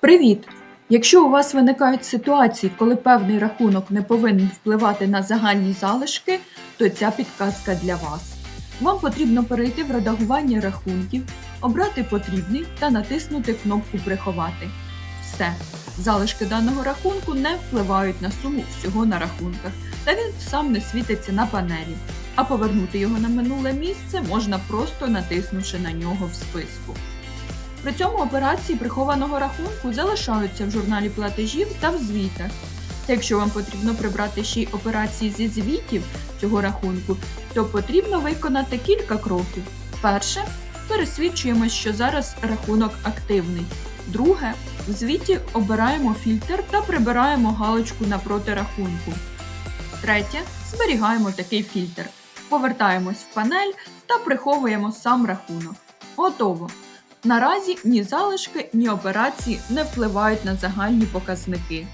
Привіт! Якщо у вас виникають ситуації, коли певний рахунок не повинен впливати на загальні залишки, то ця підказка для вас. Вам потрібно перейти в редагування рахунків, обрати потрібний та натиснути кнопку Приховати. Все. Залишки даного рахунку не впливають на суму всього на рахунках, та він сам не світиться на панелі. А повернути його на минуле місце можна просто натиснувши на нього в списку. При цьому операції прихованого рахунку залишаються в журналі платежів та в звітах. Та якщо вам потрібно прибрати ще й операції зі звітів цього рахунку, то потрібно виконати кілька кроків. Перше, пересвідчуємось, що зараз рахунок активний. Друге, в звіті обираємо фільтр та прибираємо галочку напроти рахунку. Третє, зберігаємо такий фільтр. Повертаємось в панель та приховуємо сам рахунок. Готово! Наразі ні залишки, ні операції не впливають на загальні показники.